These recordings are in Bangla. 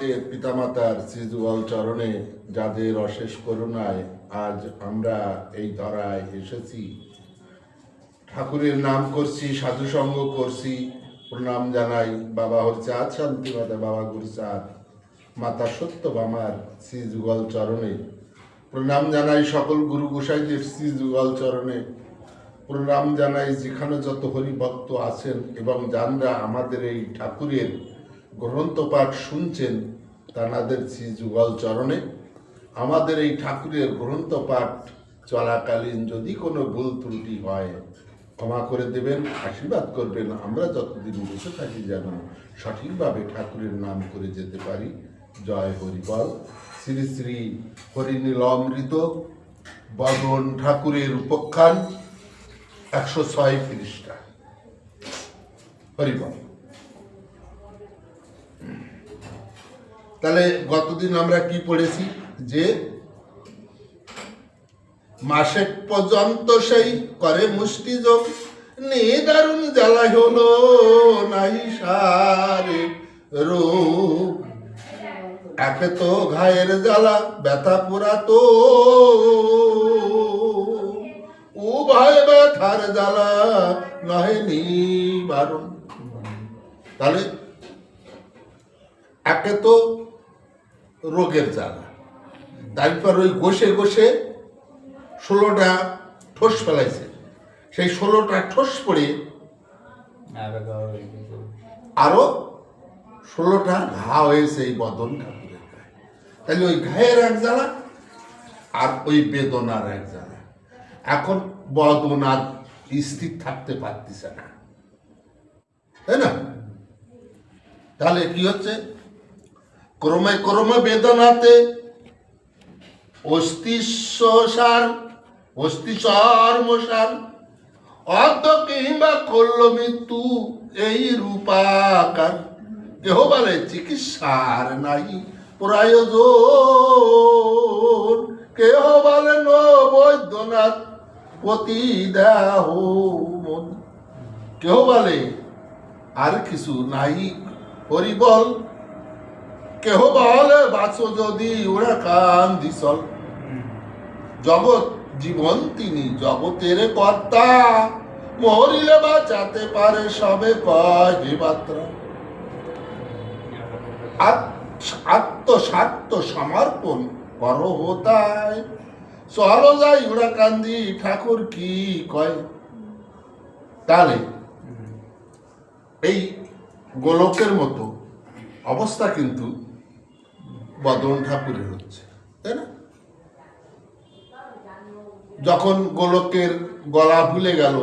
আমাদের পিতামাতার শ্রীযুগল চরণে যাদের অশেষ করুণায় আজ আমরা এই ধরায় এসেছি, ঠাকুরের নাম করছি, সাধুসঙ্গ করছি, প্রণাম জানাই। বাবা হরচাঁদ শান্তি মাতা বাবা গুরুচাঁদ, মাতা সত্যবামার শ্রীযুগল চরণে। প্রণাম জানাই সকল গুরু গোসাইদের শ্রীযুগল চরণে। প্রণাম জানাই যেখানে যত হরিভক্ত আছেন এবং যানরা আমাদের এই ঠাকুরের গ্রন্থ পাঠ শুনছেন তানাদের শ্রী যুগল চরণে। আমাদের এই ঠাকুরের গ্রন্থ পাঠ চলাকালীন যদি কোনো ভুল ত্রুটি হয়, ক্ষমা করে দেবেন, আশীর্বাদ করবেন। আমরা যতদিন বসে থাকি যেন সঠিকভাবে ঠাকুরের নাম করে যেতে পারি। জয় হরিবল শ্রী শ্রী হরিনীল অমৃত বদন ঠাকুরের উপখ্যান একশো ছয় পৃষ্ঠা। হরিবল তাহলে গতদিন আমরা কি পড়েছি? যে মাসেক পর্যন্ত সেই করে মুষ্টি যোগ নিদারুণ জ্বালা হলো নাই সারে রোগ একে তো ঘায়ের জ্বালা, ব্যথা পোড়া তো উভয় ব্যথার জ্বালা নহে নিবারণ। তাহলে একে তো রোগের জ্বালা। তারপর ওই ঘষে ঘষে ষোলোটা ঠোস ফেলাইছে। সেই ষোলোটা ঠোস পড়ে আরও ষোলোটা ঘা হয়েছে এই বদন ঠাকুরের গায়ে। তাহলে ওই ঘায়ের এক জ্বালা আর ওই বেদনার এক জ্বালা। এখন বদনার স্থির থাকতে পারতেছে না। তাই না? তাহলে কি হচ্ছে? ক্রমে ক্রমে বেদনাতে অস্তিস্বসার অস্তিস্বর মশার অর্ধ কিংবা করল মৃত্যু এই রূপাকার। কেহ বলে চিকিৎসার নাই, প্রয়োজন। কেহ বলে ন বৈদ্যনাথ পতি দেহ কেহ বলে আর কিছু নাই, হরিবল কেহ বলে বাঁচো যদি ওরা কান দিসল জগৎ জীবন তিনি জগতের কর্তা। মরিলে বাঁচাতে পারে সবে কয় মাত্রা আত্মস্বার্থ সমর্পণ করো হোতায়। চলো যাই ওরা কান্দি, ঠাকুর কি কয়? তাহলে এই গোলকের মতো অবস্থা কিন্তু বদন ঠাকুরের হচ্ছে তাই না? যখন গোলকের গলা ভুলে গেল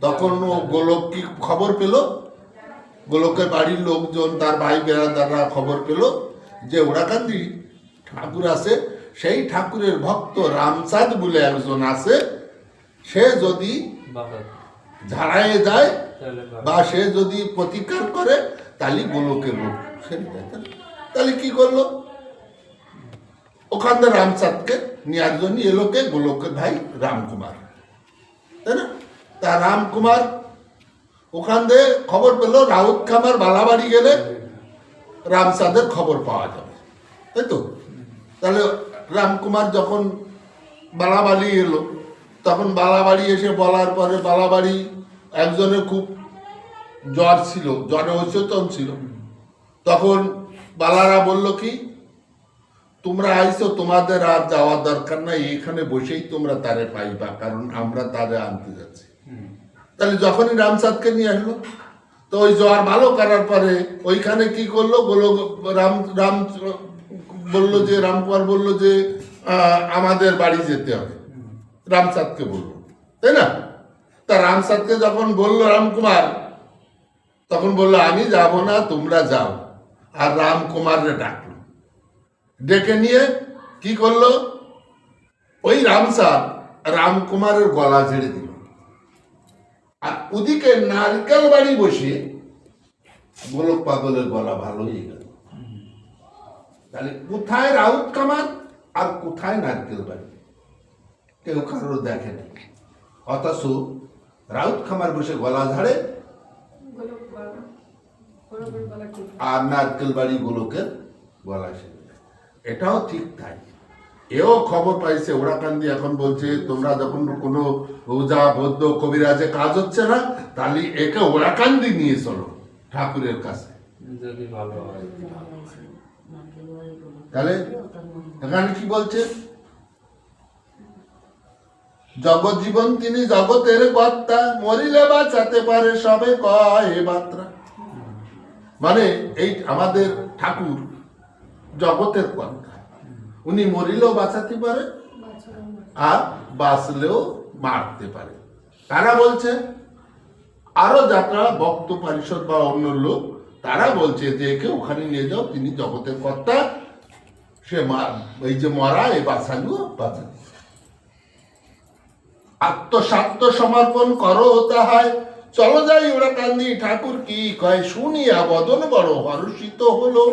তখন ও গোলক কি খবর পেল? গোলকের বাড়ির লোকজন তার ভাই বেড়া বেড়াদাররা খবর পেল যে ওরাকান্দি ঠাকুর আছে সেই ঠাকুরের ভক্ত রামচাঁদ বলে একজন আছে সে যদি ঝাড়ায় যায় বা সে যদি প্রতিকার করে তাহলে গোলকের তাই না? তাহলে কি করল? ওখান থেকে রামচাঁদকে নেওয়ার জন্য এলোকে, গোলকের ভাই রামকুমার। তাই না? তা রামকুমার ওখান থেকে খবর পেল, রাউত খামার বালাবাড়ি গেলে রামচাঁদের খবর পাওয়া যাবে। তাই তো? তাহলে রামকুমার যখন বালাবাড়ি এলো, তখন বালাবাড়ি এসে বলার পরে বালাবাড়ি একজনের খুব জ্বর ছিল, জ্বরে অচেতন ছিল। তখন বালারা বলল কি তোমরা আইছো তোমাদের আর যাওয়ার দরকার নাই এখানে বসেই তোমরা তারে পাইবা কারণ আমরা তারে আনতে যাচ্ছি। তাহলে যখনই রামচাঁদকে নিয়ে আসলো তো ওই জ্বর ভালো করার পরে ওইখানে কি করল? বলল রাম রাম বলল যে রামকুমার বলল যে আমাদের বাড়ি যেতে হবে। রামচাঁদকে বলল তাই না? তা রামচাঁদকে যখন বলল রামকুমার তখন বলল আমি যাব না তোমরা যাও। আর রামকুমাররে ডাকলো। ডেকে নিয়ে কি করল? ওই রামচাঁদ রামকুমারের গলা ঝেড়ে দিল। আর ওদিকে নারকেল বাড়ি বসিয়ে গোলক পাগলের গলা ভালো হয়ে গেল। তাহলে কোথায় রাউত কামার আর কোথায় নারকেল বাড়ি? কেউ কারোর দেখে না। অথচ রাউত খামার বসে গলা ঝাড়ে আর নারকেল বাড়ি গোলকের গলা সেজে এটাও ঠিক তাই। এও খবর পাইছে ওরাকান্দি এখন বলছে তোমরা যখন কোনো ওজা বৌদ্ধ কবিরাজে কাজ হচ্ছে না তাহলে একে ওরাকান্দি নিয়ে চলো ঠাকুরের কাছে। তাহলে এখানে কি বলছে? জগৎ জীবন তিনি জগতের কর্তা মরিলে বাঁচাতে পারে সবে কয় এ মাত্রা মানে এই আমাদের ঠাকুর জগতের কর্তা উনি মরিলেও বাঁচাতে পারে আর বাঁচলেও মারতে পারে। তারা বলছে, আরও যাত্রা, ভক্ত পরিষদ বা অন্য লোক, তারা বলছে যে একে ওখানে নিয়ে যাও, তিনি জগতের কর্তা, সে এই যে মরা, এই বাচ্চাগুলো বাঁচাবে আত্মসাত্ম সমর্পণ করো তাহায় চলো যাই ওরা কান্দি, ঠাকুর কি কয়, শুনিয়া বদন বড় হর্ষিত হলো।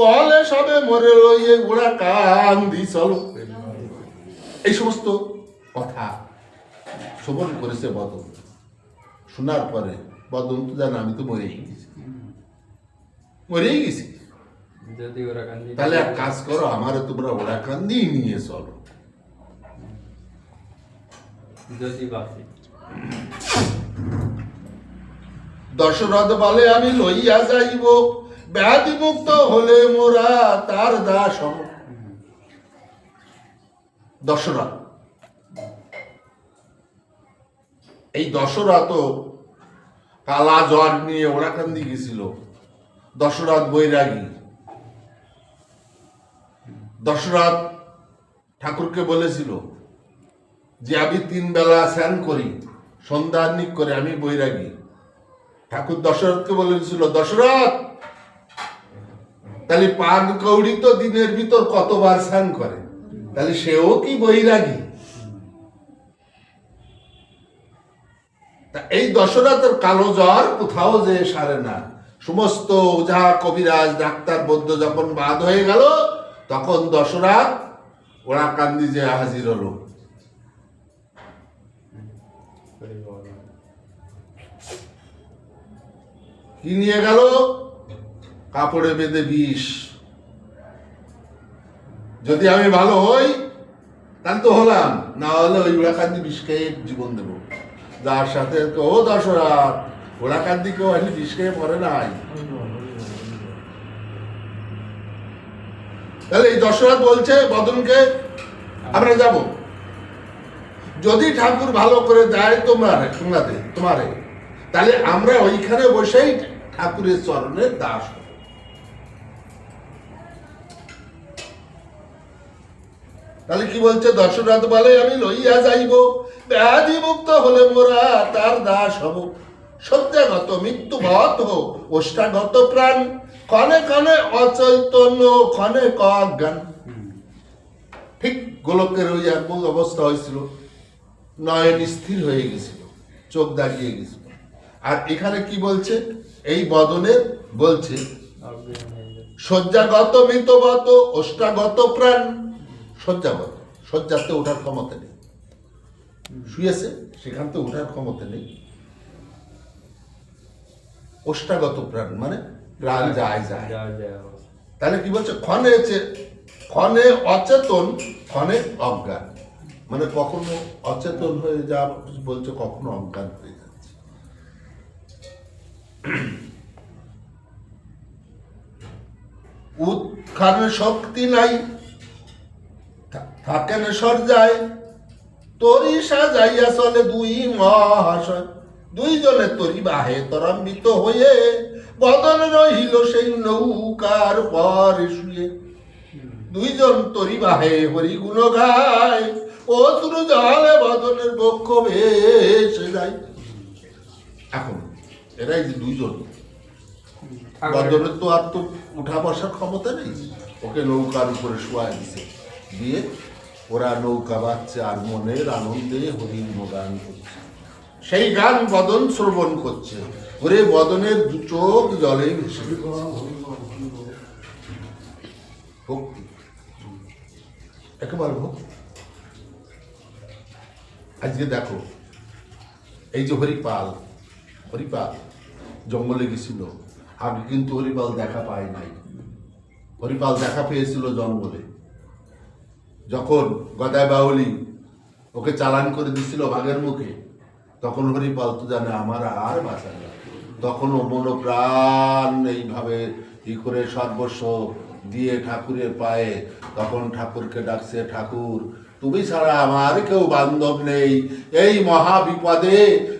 বলে সবে মরে রইয়ে ওরা কান্দি চলো। এই সমস্ত কথা শ্রবণ করেছে বদন। শোনার পরে বদন তো জানো আমি তো মরেই গেছি। মরেই গেছি। তাহলে এক কাজ করো আমারে তোমরা ওরা কান্দি নিয়ে চলো। দশরথ বলে আমি লইয়া যাইব। ব্যাধি মুক্ত হলে মোরা তার দাস হব দশরথ। এই দশরথ কালা জ্বর নিয়ে ওরাকান্দি গেছিল। দশরথ বৈরাগী। দশরথ ঠাকুরকে বলেছিল যে, আমি তিন বেলা স্নান করি সন্ধ্যান্নিক করে আমি বৈরাগী। ঠাকুর দশরথকে বলেছিল, দশরথ তাহলে পান কৌড়ি তো দিনের ভিতর কতবার স্নান করে? তাহলে সেও কি বৈরাগী? এই দশরথের কালো জ্বর কোথাও যে সারে না। সমস্ত ওঝা কবিরাজ, ডাক্তার বৈদ্য যখন বাদ হয়ে গেল, তখন দশরথ ওরা কান্দি যে হাজির হলো। কি নিয়ে গেল? কাপড়ে বেঁধে বিষ। যদি আমি ভালো হই তাহলে তো হলাম, না হলে ওই বিষ খেয়ে জীবন দেব। যার সাথে ও দশরাত ওরাকান্দি কেউ আসলে বিষ খেয়ে পড়ে নাই। তাহলে এই দশরথ বলছে, বদনকে আমরা যাব। যদি ঠাকুর ভালো করে দেয় তোমার, তোমাদের, তোমারে, তাহলে আমরা ওইখানে বসেই ঠাকুরের চরণের দাস হব। তাহলে কি বলছে দশরথ বলে আমি লইয়া যাইব। ব্যাধি মুক্ত হলে মোরা তার দাস হব। সত্যাগত মৃত্যু ভত ওষ্ঠাগত প্রাণ। ক্ষণে ক্ষণে অচৈতন্য ক্ষণে অজ্ঞান। ঠিক গোলকের ওই এক অবস্থা হয়েছিল। নয়ন স্থির হয়ে গেছিল চোখ দাঁড়িয়ে গেছিল। আর এখানে কি বলছে? এই বদনের বলছে। শয্যাগত মৃতগত অষ্টাগত প্রাণ। শয্যাগত শয্যাতে ওঠার ক্ষমতা নেই। শুয়েছে সেখান থেকে ওঠার ক্ষমতা নেই। অষ্টাগত প্রাণ মানে প্রাণ যায় যায়। যায়। তাহলে কি বলছে? ক্ষণে ক্ষণে অচেতন ক্ষণে অজ্ঞান। মানে কখনো অচেতন হয়ে যা বলছে কখনো অজ্ঞান হয়ে যাচ্ছে। উৎখানের শক্তি নাই থাকেন সর্যায় তরি সাজাইয়া চলে দুই মহাশয়। দুইজনে তরি বাহে তরাম্বিত হয়ে বদন রহিল সেই নৌকার পরে শুয়ে। দুইজন তরি বাহে হরি গুণ গায় অশ্রু জলে বদনের বক্ষ ভেসে যায়। এখন এরাই যে দুইজন। বদনের তো আর তো উঠা বসার ক্ষমতা নেই। ওকে নৌকার উপরে শোয়া দিছে। দিয়ে ওরা নৌকা বাচ্ছে আর মনের আনন্দে হরিণ গান করছে। সেই গান বদন শ্রবণ করছে। ওরে বদনের দু চোখ জলে ভেসে। ভক্তি। একেবারে আজকে দেখো, এই যে হরিপাল হরিপাল, জঙ্গলে গেছিল। আগে কিন্তু হরিপাল দেখা পায় নাই। হরিপাল দেখা পেয়েছিল জঙ্গলে। যখন গদায় বাউলি ওকে চালান করে দিছিল বাঘের মুখে তখন হরিপাল তো জানে আমার আর বাঁচা না তখন ও মনোপ্রাণ এইভাবে ই করে সর্বস্ব দিয়ে ঠাকুরের পায়ে তখন ঠাকুরকে ডাকছে ঠাকুর তুমি ছাড়া আমার কেউ বান্ধব নেই। এই মহা বিপদে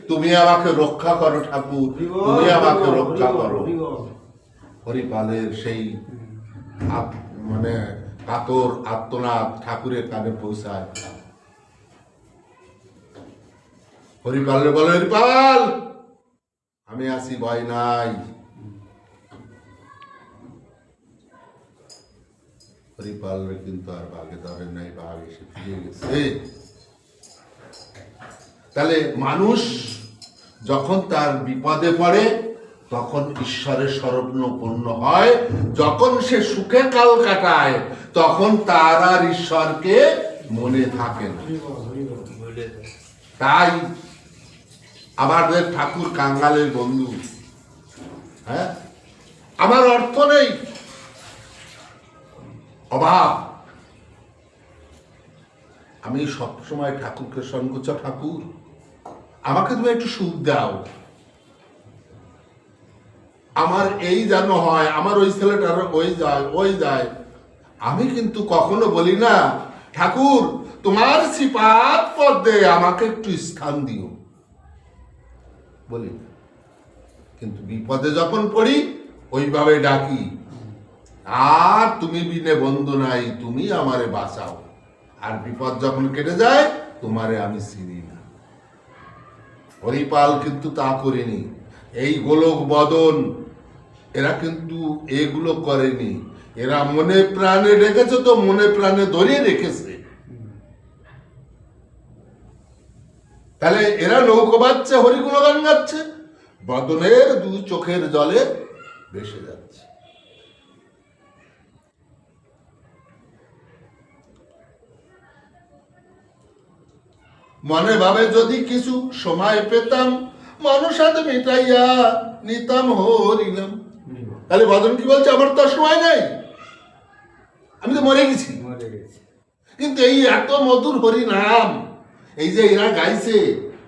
তুমি আমাকে রক্ষা করো ঠাকুর। তুমি আমাকে রক্ষা করো। হরিপালের সেই মানে কাতর আত্মনাদ ঠাকুরের কানে পৌঁছায়। হরিপালের বলে, হরিপাল! আমি আসি ভয় নাই। হরিপালের কিন্তু আর বাঘে ধরে নাই, বাঘ এসে ফিরে গেছে। তাহলে মানুষ যখন তার বিপদে পড়ে তখন ঈশ্বরের স্মরণপূর্ণ হয়। যখন সে সুখে কাল কাটায়, তখন তার আর ঈশ্বরকে মনে থাকে তাই আমাদের ঠাকুর কাঙ্গালের বন্ধু। হ্যাঁ? আমার অর্থ নেই। অভাব। আমি সবসময় ঠাকুরকে সংকোচ ঠাকুর। আমাকে তুমি একটু সুখ দাও। আমার এই যেন হয়, আমার ওই ছেলেটার ওই যায় ওই যায়। আমি কিন্তু কখনো বলি না, ঠাকুর, তোমার সিপাত পদ্মে আমাকে একটু স্থান দিও। বলি। কিন্তু বিপদে যখন পড়ি, ওইভাবে ডাকি, আর তুমি বিনে বন্ধু নাই, তুমি আমারে বাঁচাও। আর বিপদ যখন কেটে যায়, তোমারে আমি চিনি না। হরিপাল কিন্তু তা করিনি। এই গোলক বদন এরা কিন্তু এগুলো করেনি। এরা মনে প্রাণে রেখেছে তো মনে প্রাণে ধরিয়ে রেখেছে। তাহলে এরা নৌকো বাচ্ছে হরিগুলো গান গাচ্ছে বদনের দু চোখের জলে ভেসে যাচ্ছে। মনে ভাবে যদি কিছু সময় পেতাম মানুষাতে মিটাইয়া নিতাম হরিনাম। তাহলে বদন কি বলছে? আমার তো আর সময় নাই। আমি তো মরে গেছি। কিন্তু এই এত মধুর হরি নাম এই যে এরা গাইছে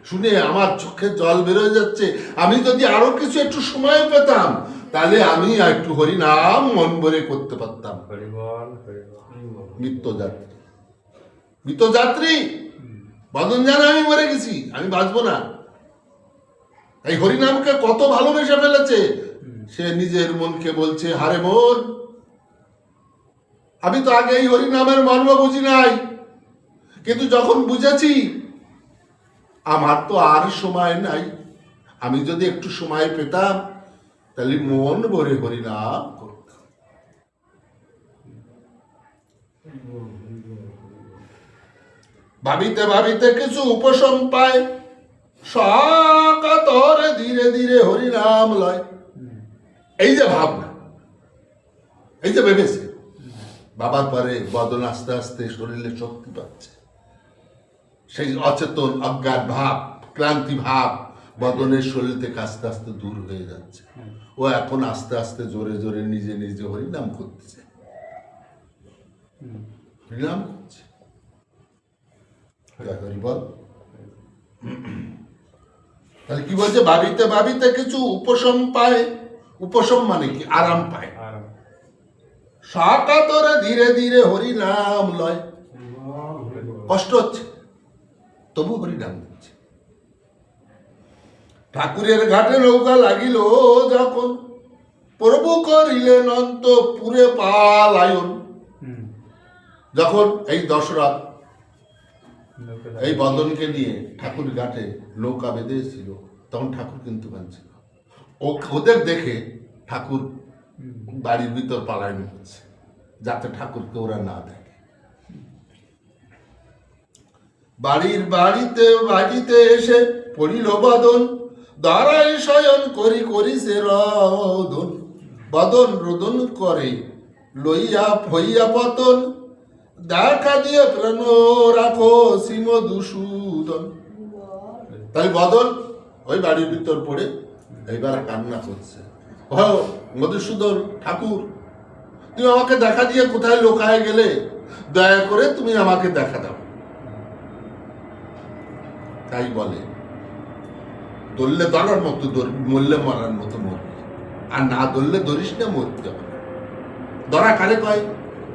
শুনে আমার চোখে জল বেরোয় যাচ্ছে। আমি যদি আরও কিছু একটু সময় পেতাম তাহলে আমি একটু হরি নাম মন ভরে করতে পারতাম। মৃত্যুযাত্রী। মৃত্যুযাত্রী? বদন জানে আমি মরে গেছি আমি বাঁচবো না। এই হরিনামকে কত ভালোবেসে ফেলেছে। সে নিজের মনকে বলছে, হারে মন আমি তো আগে এই হরিনামের মর্ম বুঝি নাই। কিন্তু যখন বুঝেছি, আমার তো আর সময় নাই। আমি যদি একটু সময় পেতাম, তাহলে মন ভরে হরিনাম করতাম। ভাবিতে ভাবিতে কিছু উপশম পায়। সকাতরে ধীরে ধীরে হরিনাম লয়। এই যে ভাবনা, এই যে ভেবেছে, বাবার পরে বদন আস্তে আস্তে শরীরে শক্তি পাচ্ছে। সেই অচেতন, অজ্ঞান ভাব, ক্লান্তি ভাব বদনের শরীর থেকে আস্তে আস্তে দূর হয়ে যাচ্ছে। ও এখন আস্তে আস্তে জোরে জোরে নিজে নিজে হরিনাম করতেছে হরিনাম করছে। জয় বল। তাহলে কি বলছে? ভাবিতে ভাবিতে কিছু উপশম পায়। উপশম মানে কি? আরাম পায়। সাকাতরে ধীরে ধীরে হরি নাম লয়। কষ্ট হচ্ছে তবু হরি নাম দিচ্ছে ঠাকুরের ঘাটে নৌকা লাগিল যখন প্রভু করিলেন অন্ত পুরে পালায়ন। যখন এই দশরা লোকে এই বদনকে নিয়ে ঠাকুর ঘাটে নৌকা বেঁধেছিল তখন ঠাকুর কিন্তু কাঁদছিল। ওদের দেখে ঠাকুর বাড়ির ভিতর পালায়ন করছে, যাতে ঠাকুরকে ওরা না দেখে। বাড়ির বাড়িতে বাড়িতে এসে পড়িল বদন দাঁড়াই শয়ন করি করিছে রদন। বদন রোদন করে, লইয়া হইয়া পতন, দেখা দিয়ে প্রাণ রাখো সিম দুসূদন তাই বদন ওই বাড়ির ভিতর পড়ে এইবার কান্না করছে। মধুসূদন, ঠাকুর, তুমি আমাকে দেখা দিয়ে কোথায় লোকায় গেলে? দয়া করে তুমি আমাকে দেখা দাও। তাই বলে ধরলে ধরার মতো মরলে মরার মতো মরবি। আর না ধরলে ধরিস না মরতে হবে। দরা কারে কয়?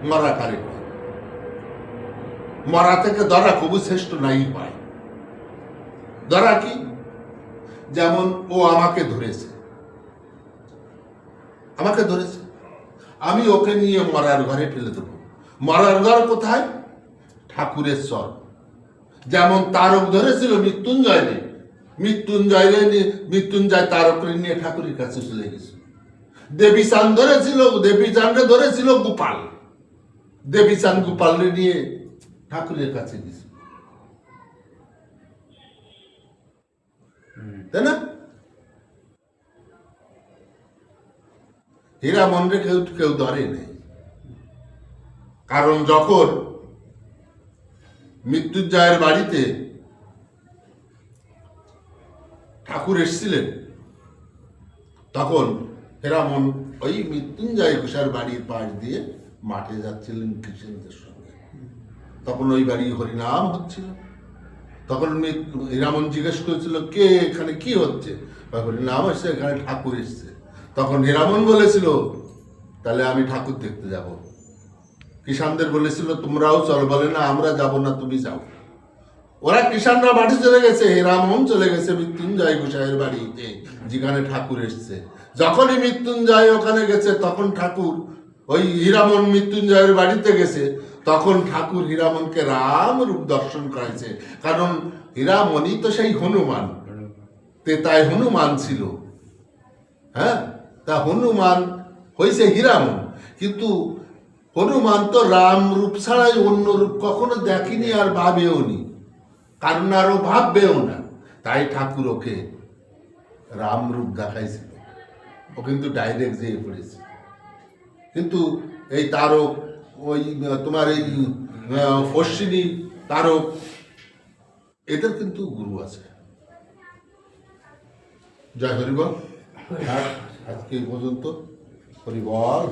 মরা কারে কয়? মরা থেকে দরা কবু শ্রেষ্ঠ নাই পায় দরা কি? যেমন ও আমাকে ধরেছে। আমাকে ধরেছে। আমি ওকে নিয়ে মরার ঘরে ফেলে দেবো। মরার ঘর কোথায়? ঠাকুরের স্বর যেমন তারক ধরেছিল মৃত্যুঞ্জয়রে মৃত্যুঞ্জয়রে মৃত্যুঞ্জয় তারকরে নিয়ে ঠাকুরের কাছে চলে গেছে। দেবীচান ধরেছিল, দেবী দেবীচানকে ধরেছিল গোপাল। দেবীচান গোপালরে নিয়ে ঠাকুরের কাছে গেছে। তাই না? হীরা কেউ কেউ ধরে নেই। কারণ যখন মৃত্যুঞ্জয়ের বাড়িতে ঠাকুর এসেছিলেন, তখন হেরামন ওই মৃত্যুঞ্জয় ঘোষার বাড়ির পাশ দিয়ে মাঠে যাচ্ছিলেন কৃষ্ণদের সঙ্গে। তখন ওই বাড়ি হরিনাম হচ্ছিল। তখন হীরামন জিজ্ঞেস করেছিল, কে এখানে? কি হচ্ছে? বা হরিনাম এসছে এখানে ঠাকুর এসছে। তখন হীরামন বলেছিল, তাহলে আমি ঠাকুর দেখতে যাব। কিষানদের বলেছিল, তোমরাও চল। বলে, না, আমরা যাব না, তুমি যাও। ওরা কিষানরা বাড়ি চলে গেছে, হেরামন চলে গেছে মৃত্যুঞ্জয় গোসাইয়ের বাড়িতে, যেখানে ঠাকুর এসছে। যখনই মৃত্যুঞ্জয় ওখানে গেছে, তখন ঠাকুর ওই হীরামন মৃত্যুঞ্জয়ের বাড়িতে গেছে। তখন ঠাকুর হীরামনকে রাম রূপ দর্শন করাইছে। কারণ হীরামনই তো সেই হনুমান। তে তাই হনুমান ছিল। হ্যাঁ? তা হনুমান হয়েছে হীরামন। কিন্তু হনুমান তো রাম রূপ ছাড়াই অন্য রূপ কখনো দেখিনি আর ভাবেও নি। কারণ ভাববেও না। তাই ঠাকুর ওকে রাম রূপ দেখাইছিল। ও কিন্তু ডাইরেক্ট যেয়ে পড়েছে। কিন্তু এই তারক ওই তোমার এই অশ্বিনী তারক এদের কিন্তু গুরু আছে। জয় হরিবল আজকে এই পর্যন্ত। হরিবল